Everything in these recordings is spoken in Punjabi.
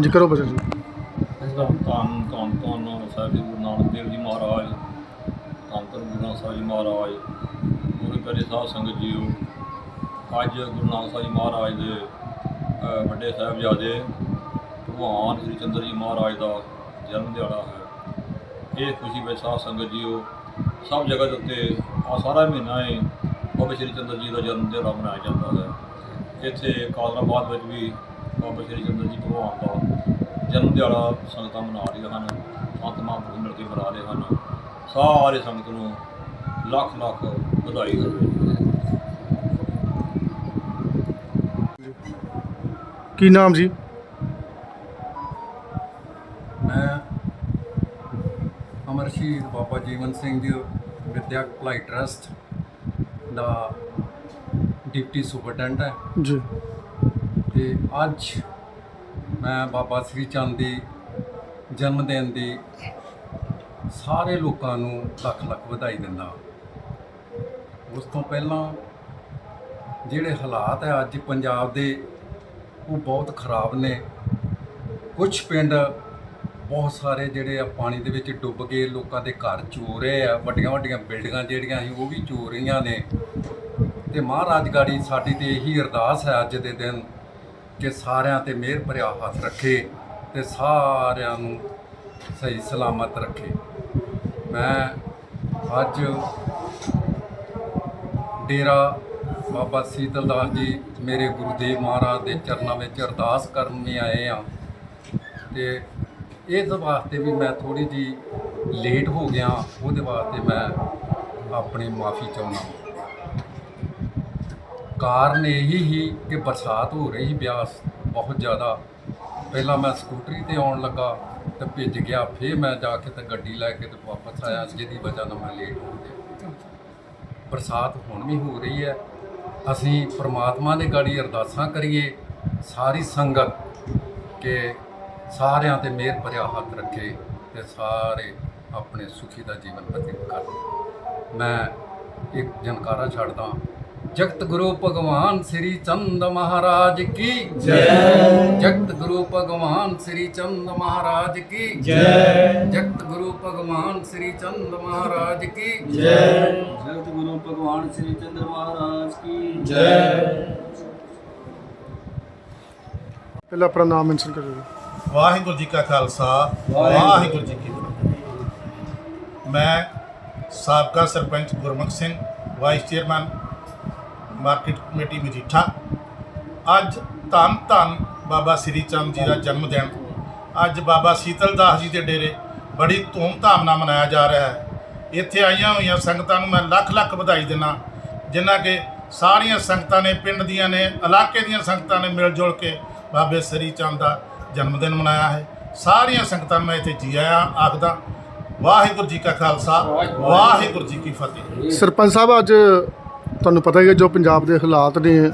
ਹਾਂਜੀ ਕਰੋ ਬਚਨ ਜੀ। ਧੰਨ ਧੰਨ ਧੰਨ ਸਾਹਿਬ ਜੀ, ਗੁਰੂ ਨਾਨਕ ਦੇਵ ਜੀ ਮਹਾਰਾਜ ਧੰਨ ਧੰਨ ਗੁਰੂ ਨਾਨਕ ਸਾਹਿਬ ਜੀ ਮਹਾਰਾਜ ਗੁਰੂ ਪਿਆਰੇ ਸਾਹਿਬ ਸੰਗਤ ਜੀਓ ਅੱਜ ਗੁਰੂ ਨਾਨਕ ਸਾਹਿਬ ਜੀ ਮਹਾਰਾਜ ਦੇ ਵੱਡੇ ਸਾਹਿਬਜ਼ਾਦੇ ਭਗਵਾਨ ਸ੍ਰੀ ਚੰਦਰ ਜੀ ਮਹਾਰਾਜ ਦਾ ਜਨਮ ਦਿਹਾੜਾ ਹੈ ਇਹ ਖੁਸ਼ੀ ਵਿੱਚ ਸਾਧ ਸੰਗਤ ਜੀਓ ਸਭ ਜਗ੍ਹਾ ਦੇ ਉੱਤੇ ਆ ਸਾਰਾ ਮਹੀਨਾ ਹੀ ਬਾਬਾ ਸ੍ਰੀ ਚੰਦਰ ਜੀ ਦਾ ਜਨਮ ਦਿਹਾੜਾ ਮਨਾਇਆ ਜਾਂਦਾ ਹੈ। ਇੱਥੇ ਕਾਦਰਾਬਾਦ ਵਿੱਚ ਵੀ ਬਾਬਾ ਸ੍ਰੀ ਚੰਦਰ ਜੀ ਭਗਵਾਨ ਦਾ ਜਨਮ ਦਿਹਾੜਾ ਸੰਗਤਾਂ ਮਨਾ ਰਹੀਆਂ ਹਨ ਸੰਤ ਮਹਾਂਪੁਰਖ ਮਿਲ ਕੇ ਮਨਾ ਰਹੇ ਹਨ। ਸਾਰੇ ਸੰਗਤ ਨੂੰ ਲੱਖ ਲੱਖ ਵਧਾਈ ਹੋਵੇ। ਕੀ ਨਾਮ ਜੀ? ਮੈਂ ਅਮਰ ਸ਼ਹੀਦ ਬਾਬਾ ਜੀਵਨ ਸਿੰਘ ਜੀ ਵਿਦਿਅਕ ਭਲਾਈ ਟਰਸਟ ਦਾ ਡਿਪਟੀ ਸੁਪਰਡੈਂਟ ਹੈ। ਜੀ। ਤੇ ਅੱਜ ਮੈਂ ਬਾਬਾ ਸ੍ਰੀ ਚੰਦ ਦੀ ਜਨਮ ਦਿਨ ਦੀ ਸਾਰੇ ਲੋਕਾਂ ਨੂੰ ਲੱਖ ਲੱਖ ਵਧਾਈ ਦਿੰਦਾ। ਉਸ ਤੋਂ ਪਹਿਲਾਂ ਜਿਹੜੇ ਹਾਲਾਤ ਹੈ ਅੱਜ ਪੰਜਾਬ ਦੇ, ਉਹ ਬਹੁਤ ਖਰਾਬ ਨੇ। ਕੁਝ ਪਿੰਡ ਬਹੁਤ ਸਾਰੇ ਜਿਹੜੇ ਆ ਪਾਣੀ ਦੇ ਵਿੱਚ ਡੁੱਬ ਗਏ, ਲੋਕਾਂ ਦੇ ਘਰ ਚੋ ਰਹੇ ਆ, ਵੱਡੀਆਂ ਵੱਡੀਆਂ ਬਿਲਡਿੰਗਾਂ ਜਿਹੜੀਆਂ ਸੀ ਉਹ ਵੀ ਚੋ ਰਹੀਆਂ ਨੇ। ਤੇ ਮਹਾਰਾਜ ਗਾੜੀ ਸਾਡੀ ਤੇ ਇਹੀ ਅਰਦਾਸ ਹੈ ਅੱਜ ਦੇ ਦਿਨ। ਕਿ ਸਾਰਿਆਂ ਤੇ ਮਿਹਰ ਭਰਿਆ ਹੱਥ ਰੱਖੇ ਤੇ ਸਾਰਿਆਂ ਨੂੰ ਸਹੀ ਸਲਾਮਤ ਰੱਖੇ। ਮੈਂ ਅੱਜ ਡੇਰਾ ਬਾਬਾ ਸੀਤਲ ਦਾਸ ਜੀ ਮੇਰੇ ਗੁਰੂਦੇਵ ਮਹਾਰਾਜ ਦੇ ਚਰਨਾਂ ਵਿੱਚ ਅਰਦਾਸ ਕਰਨ ਲਈ ਆਏ ਆ ਤੇ ਇਸ ਵਾਸਤੇ ਵੀ ਮੈਂ ਥੋੜੀ ਜੀ ਲੇਟ ਹੋ ਗਿਆ। ਉਹਦੇ ਵਾਸਤੇ ਮੈਂ ਆਪਣੀ ਮਾਫੀ ਚਾਹੁੰਦਾ ਕਾਰਨ ਇਹੀ ਹੀ ਕਿ ਬਰਸਾਤ ਹੋ ਰਹੀ ਬਿਆਸ ਬਹੁਤ ਜ਼ਿਆਦਾ। ਪਹਿਲਾਂ ਮੈਂ ਸਕੂਟਰੀ ਤੇ ਆਉਣ ਲੱਗਾ ਤੇ ਭਿੱਜ ਗਿਆ, ਫਿਰ ਮੈਂ ਜਾ ਕੇ ਤੇ ਗੱਡੀ ਲੈ ਕੇ ਤੇ ਵਾਪਸ ਆਇਆ, ਜਿਹਦੀ ਵਜ੍ਹਾ ਨਾਲ ਮੈਂ ਲੇਟ ਹੋ ਗਿਆ। ਬਰਸਾਤ ਹੁਣ ਵੀ ਹੋ ਰਹੀ ਹੈ। ਅਸੀਂ ਪ੍ਰਮਾਤਮਾ ਦੇ ਗਾੜੀ ਅਰਦਾਸਾਂ ਕਰੀਏ, ਸਾਰੀ ਸੰਗਤ ਕਿ ਸਾਰਿਆਂ ਤੇ ਮਿਹਰ ਭਰਿਆ ਹੱਥ ਰੱਖੇ ਤੇ ਸਾਰੇ ਆਪਣੇ ਸੁਖੀ ਦਾ ਜੀਵਨ ਬਤੀਤ ਕਰਨ ਮੈਂ ਇੱਕ ਜਨਕਾਰਾ ਛੱਡਦਾ ਜਗਤ ਗੁਰੂ ਭਗਵਾਨ ਸ੍ਰੀ ਚੰਦ ਮਹਾਰਾਜ ਕੀ ਜੈ। ਜਗਤ ਗੁਰੂ ਭਗਵਾਨ ਸ੍ਰੀ ਚੰਦ ਮਹਾਰਾਜ ਕੀ ਜੈ। ਜਗਤ ਗੁਰੂ ਭਗਵਾਨ ਸ੍ਰੀ ਚੰਦ ਮਹਾਰਾਜ ਕੀ ਜੈ। ਜਗਤ ਗੁਰੂ ਭਗਵਾਨ ਸ੍ਰੀ ਚੰਦ ਮਹਾਰਾਜ ਕੀ ਜੈ। ਪਹਿਲਾ ਆਪਣਾ ਨਾਮ ਮੈਂਸ਼ਨ ਕਰੋ ਵਾਹਿਗੁਰੂ ਜੀ ਕਾ ਖਾਲਸਾ ਵਾਹਿਗੁਰੂ ਜੀ ਕੀ ਫਤਿਹ। ਮੈਂ ਸਾਬਕਾ sarpanch Gurmukh Singh vice chairman market committee Majitha. ਅੱਜ ਧੰਨ ਧੰਨ ਬਾਬਾ ਸ੍ਰੀ ਚੰਦ ਜੀ ਦਾ ਜਨਮ ਦਿਨ। ਅੱਜ ਬਾਬਾ ਸੀਤਲ ਦਾਸ ਜੀ ਦੇ ਡੇਰੇ ਬੜੀ ਧੂਮ-ਧਾਮ ਨਾਲ ਮਨਾਇਆ ਜਾ ਰਿਹਾ ਹੈ। ਇੱਥੇ ਆਈਆਂ ਹੋਈਆਂ ਸੰਗਤਾਂ ਨੂੰ ਮੈਂ ਲੱਖ ਲੱਖ ਵਧਾਈ ਦਿੰਦਾ ਜਿਨ੍ਹਾਂ ਕਿ ਸਾਰੀਆਂ ਸੰਗਤਾਂ ਨੇ ਪਿੰਡ ਦੀਆਂ ਨੇ ਇਲਾਕੇ ਦੀਆਂ ਸੰਗਤਾਂ ਨੇ ਮਿਲ ਜੁਲ ਕੇ ਬਾਬੇ ਸ੍ਰੀ ਚੰਦ ਦਾ ਜਨਮ ਦਿਨ ਮਨਾਇਆ ਹੈ। ਸਾਰੀਆਂ ਸੰਗਤਾਂ ਨੂੰ ਮੈਂ ਇੱਥੇ ਜੀ ਆਇਆਂ ਆਖਦਾ ਵਾਹਿਗੁਰੂ ਜੀ ਕਾ ਖਾਲਸਾ ਵਾਹਿਗੁਰੂ ਜੀ ਕੀ ਫਤਿਹ। ਸਰਪੰਚ ਸਾਹਿਬ ਅੱਜ ਤੁਹਾਨੂੰ ਪਤਾ ਹੀ ਹੈ ਜੋ ਪੰਜਾਬ ਦੇ ਹਾਲਾਤ ਨੇ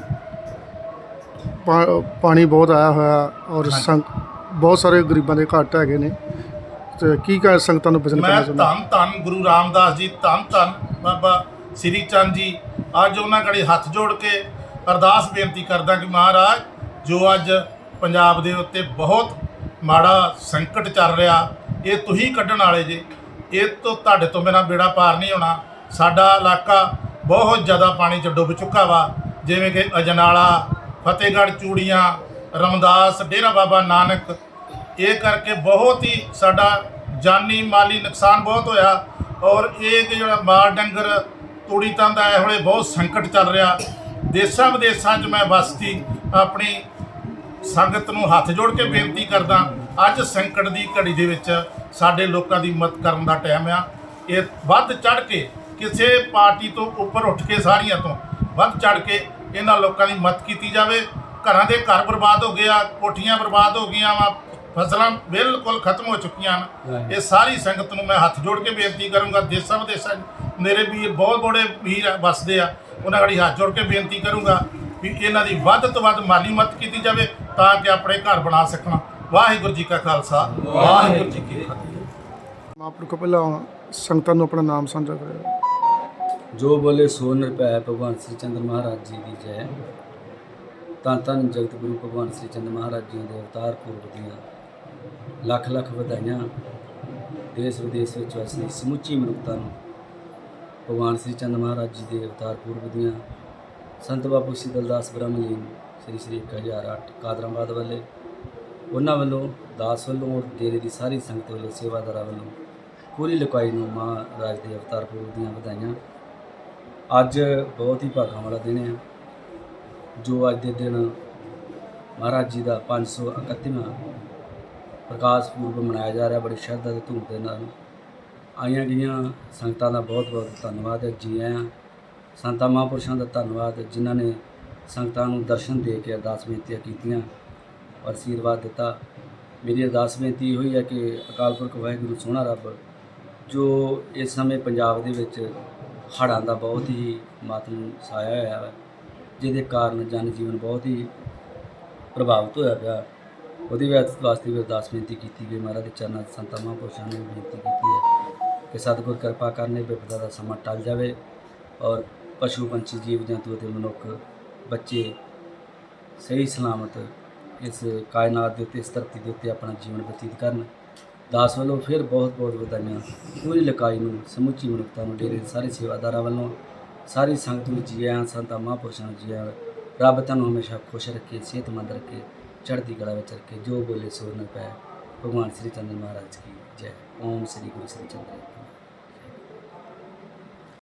ਪਾ- ਪਾਣੀ ਬਹੁਤ ਆਇਆ ਹੋਇਆ ਔਰ ਸੰਗ ਬਹੁਤ ਸਾਰੇ ਗਰੀਬਾਂ ਦੇ ਘੱਟ ਹੈਗੇ ਨੇ। ਤੇ ਕੀ ਕਹ ਸੰਗਤਾਂ ਨੂੰ ਬਚਨ ਮੈਂ ਕਰਨਾ ਚਾਹੁੰਦਾ? ਧੰਨ ਧੰਨ ਗੁਰੂ ਰਾਮਦਾਸ ਜੀ ਧੰਨ ਧੰਨ ਬਾਬਾ ਸ੍ਰੀ ਚੰਦ ਜੀ। ਅੱਜ ਉਹਨਾਂ ਘੜੇ ਹੱਥ ਜੋੜ ਕੇ ਅਰਦਾਸ ਬੇਨਤੀ ਕਰਦਾ ਕਿ ਮਹਾਰਾਜ ਜੋ ਅੱਜ ਪੰਜਾਬ ਦੇ ਉੱਤੇ ਬਹੁਤ ਮਾੜਾ ਸੰਕਟ ਚੱਲ ਰਿਹਾ ਇਹ ਤੁਸੀਂ ਕੱਢਣ ਵਾਲੇ ਜੇ। ਇਹ ਤੋਂ ਤੁਹਾਡੇ ਤੋਂ ਬਿਨਾ ਬੇੜਾ ਪਾਰ ਨਹੀਂ ਹੋਣਾ। ਸਾਡਾ ਇਲਾਕਾ ਬਹੁਤ ਜ਼ਿਆਦਾ ਪਾਣੀ 'ਚ ਡੁੱਬ ਚੁੱਕਾ ਵਾ। ਜਿਵੇਂ ਕਿ ਅਜਨਾਲਾ, ਫਤਿਹਗੜ੍ਹ, ਚੂੜੀਆਂ, ਰਮਦਾਸ, ਡੇਰਾ ਬਾਬਾ ਨਾਨਕ। ਇਹ ਕਰਕੇ ਬਹੁਤ ਹੀ ਸਾਡਾ ਜਾਨੀ ਮਾਲੀ ਨੁਕਸਾਨ ਬਹੁਤ ਹੋਇਆ। ਔਰ ਇਹ ਕਿ ਜਿਹੜਾ ਮਾਲ ਡੰਗਰ, ਤੂੜੀ ਤੰਦ ਆਏ ਹੋਏ ਬਹੁਤ ਸੰਕਟ ਚੱਲ ਰਿਹਾ। ਦੇਸ਼ਾਂ ਵਿਦੇਸ਼ਾਂ 'ਚ ਮੈਂ ਵਸਤੀ, ਆਪਣੀ ਸੰਗਤ ਨੂੰ ਹੱਥ ਜੋੜ ਕੇ ਬੇਨਤੀ ਕਰਦਾ, ਅੱਜ ਸੰਕਟ ਦੀ ਘੜੀ ਦੇ ਵਿੱਚ ਸਾਡੇ ਲੋਕਾਂ ਦੀ ਮਦਦ ਕਰਨ ਦਾ ਟਾਈਮ ਆ। ਇਹ ਵੱਧ ਚੜ ਕੇ ਕਿਸੇ ਪਾਰਟੀ ਤੋਂ ਉੱਪਰ ਉੱਠ ਕੇ ਸਾਰੀਆਂ ਤੋਂ ਵੱਧ ਚੜ ਕੇ ਇਹਨਾਂ ਲੋਕਾਂ ਦੀ ਮਦਦ ਕੀਤੀ ਜਾਵੇ। ਘਰਾਂ ਦੇ ਘਰ ਬਰਬਾਦ ਹੋ ਗਿਆ ਕੋਠੀਆਂ ਬਰਬਾਦ ਹੋ ਗਈਆਂ ਵਾ ਫਸਲਾਂ ਬਿਲਕੁਲ ਖਤਮ ਹੋ ਚੁੱਕੀਆਂ ਹਨ। ਇਹ ਸਾਰੀ ਸੰਗਤ ਨੂੰ ਮੈਂ ਹੱਥ ਜੋੜ ਕੇ ਬੇਨਤੀ ਕਰੂੰਗਾ ਦੇਸਾਂ ਵਿਦੇਸਾਂ ਮੇਰੇ ਵੀ ਬਹੁਤ ਬੜੇ ਵੀਰ ਆ, ਵਸਦੇ ਆ ਉਹਨਾਂ ਘੜੀ ਹੱਥ ਜੋੜ ਕੇ ਬੇਨਤੀ ਕਰੂੰਗਾ ਵੀ ਇਹਨਾਂ ਦੀ ਵੱਧ ਤੋਂ ਵੱਧ ਮਾਲੀ ਮਦਦ ਕੀਤੀ ਜਾਵੇ ਤਾਂ ਕਿ ਆਪਣੇ ਘਰ ਬਣਾ ਸਕਣ। ਵਾਹਿਗੁਰੂ ਜੀ ਕਾ ਖਾਲਸਾ ਵਾਹਿਗੁਰੂ ਜੀ ਕੀ ਫਤਿਹ। ਮਹਾਂਪੁਰਖੋ ਪਹਿਲਾਂ ਸੰਗਤਾਂ ਨੂੰ ਆਪਣਾ ਨਾਮ ਸਾਂਝਾ ਕਰਿਓ ਜੋ ਬੋਲੇ ਸੋ ਨਿਰਭੈ, ਭਗਵਾਨ ਸ੍ਰੀ ਚੰਦਰ ਮਹਾਰਾਜ ਜੀ ਦੀ ਜੈ। ਤਾਂ ਤਾਂ ਜਗਤ ਗੁਰੂ ਭਗਵਾਨ ਸ੍ਰੀ ਚੰਦਰ ਮਹਾਰਾਜ ਜੀ ਦੇ ਅਵਤਾਰ ਪੂਰਵ ਦੀਆਂ ਲੱਖ ਲੱਖ ਵਧਾਈਆਂ। ਦੇਸ਼ ਵਿਦੇਸ਼ ਵਿੱਚ ਵਸਦੀ ਸਮੁੱਚੀ ਮਨੁੱਖਤਾ ਨੂੰ ਭਗਵਾਨ ਸ੍ਰੀ ਚੰਦ ਮਹਾਰਾਜ ਜੀ ਦੇ ਅਵਤਾਰ ਪੁਰਬ ਦੀਆਂ ਸੰਤ ਬਾਪੂ ਸ੍ਰੀ ਦਲਦਾਸ ਬ੍ਰਹਮਲੀਨ, ਸ੍ਰੀ ਸ੍ਰੀ 1008 ਕਾਦਰਾਬਾਦ ਵਾਲੇ, ਉਹਨਾਂ ਵੱਲੋਂ, ਦਾਸ ਵੱਲੋਂ ਔਰ ਡੇਰੇ ਦੀ ਸਾਰੀ ਸੰਗਤ ਵੱਲੋਂ, ਸੇਵਾਦਾਰਾਂ ਵੱਲੋਂ ਪੂਰੀ ਲੁਕਾਈ ਨੂੰ ਮਹਾਰਾਜ ਦੇ ਅਵਤਾਰ ਪੁਰਬ ਦੀਆਂ ਵਧਾਈਆਂ। ਅੱਜ ਬਹੁਤ ਹੀ ਭਾਗਾਂ ਵਾਲਾ ਦਿਨ ਹੈ, ਜੋ ਅੱਜ ਦੇ ਦਿਨ ਮਹਾਰਾਜ ਜੀ ਦਾ 531ਵਾਂ ਪ੍ਰਕਾਸ਼ ਪੁਰਬ ਮਨਾਇਆ ਜਾ ਰਿਹਾ, ਬੜੀ ਸ਼ਰਧਾ ਤੇ ਧੂਮ ਦੇ ਨਾਲ। ਆਈਆਂ ਗਈਆਂ ਸੰਗਤਾਂ ਦਾ ਬਹੁਤ ਬਹੁਤ ਧੰਨਵਾਦ ਹੈ, ਜੀ ਆਇਆਂ ਸੰਤਾਂ ਮਹਾਂਪੁਰਸ਼ਾਂ ਦਾ ਧੰਨਵਾਦ ਜਿਨ੍ਹਾਂ ਨੇ ਸੰਗਤਾਂ ਨੂੰ ਦਰਸ਼ਨ ਦੇ ਕੇ ਅਰਦਾਸ ਬੇਨਤੀਆਂ ਕੀਤੀਆਂ ਔਰ ਅਸ਼ੀਰਵਾਦ ਦਿੱਤਾ। ਮੇਰੀ ਅਰਦਾਸ ਬੇਨਤੀ ਇਹੋ ਹੀ ਹੈ ਕਿ ਅਕਾਲ ਪੁਰਖ ਵਾਹਿਗੁਰੂ ਸੋਹਣਾ ਰੱਬ, ਜੋ ਇਸ ਸਮੇਂ ਪੰਜਾਬ ਦੇ ਵਿੱਚ ਹੜ੍ਹਾਂ ਦਾ ਬਹੁਤ ਹੀ ਮਾਤਮ ਸਾਇਆ ਹੋਇਆ ਹੈ ਜਿਹਦੇ ਕਾਰਨ ਜਨ ਜੀਵਨ ਬਹੁਤ ਹੀ ਪ੍ਰਭਾਵਿਤ ਹੋਇਆ ਪਿਆ। ਉਹਦੀ ਵਾਸਤੇ ਵੀ ਅਰਦਾਸ ਬੇਨਤੀ ਕੀਤੀ ਗਈ। ਮਹਾਰਾਜ ਦੇ ਚਰਨਾਂ 'ਚ ਸੰਤਾਂ, ਮਹਾਂਪੁਰਸ਼ਾਂ ਨੇ ਵੀ ਬੇਨਤੀ ਕੀਤੀ ਹੈ ਕਿ ਸਤਿਗੁਰ ਕਿਰਪਾ ਕਰਨੇ, ਬਿਪਤਾ ਦਾ ਸਮਾਂ ਟਲ ਜਾਵੇ ਔਰ ਪਸ਼ੂ, ਪੰਛੀ, ਜੀਵ ਜੰਤੂ ਅਤੇ ਮਨੁੱਖ, ਬੱਚੇ ਸਹੀ ਸਲਾਮਤ ਇਸ ਕਾਇਨਾਤ ਦੇ ਉੱਤੇ, ਇਸ ਧਰਤੀ ਦੇ ਉੱਤੇ ਆਪਣਾ ਜੀਵਨ ਬਤੀਤ ਕਰਨ। ਦਾਸ ਵੱਲੋਂ ਫਿਰ ਬਹੁਤ ਬਹੁਤ ਵਧਾਈਆਂ। ਪੂਰੀ ਲਕਾਈ ਨੂੰ, ਸਮੁੱਚੀ ਮਨੁੱਖਤਾ ਨੂੰ ਡੇਰੇ ਦੇ ਸਾਰੇ ਸੇਵਾਦਾਰਾਂ ਵੱਲੋਂ, ਸਾਰੀ ਸੰਗਤ ਨੂੰ ਜੀ ਆਇਆਂ ਸੰਤਾਂ, ਮਹਾਂਪੁਰਸ਼ਾਂ ਨੂੰ ਜੀ ਆਇਆਂ ਰੱਬ ਤੁਹਾਨੂੰ ਹਮੇਸ਼ਾ ਖੁਸ਼ ਰੱਖੇ, ਸਿਹਤਮੰਦ ਰੱਖੇ, ਚੜ੍ਹਦੀ ਕਲਾ ਵਿੱਚ ਰੱਖੇ, ਜੋ ਬੋਲੇ ਸੋ ਨ ਪੈ ਭਗਵਾਨ ਸ੍ਰੀ ਚੰਦਰ ਮਹਾਰਾਜ ਕੀ ਜੈ। ਓਮ ਸ੍ਰੀ ਗੁਰੂ ਸ੍ਰੀ ਚੰਦਰ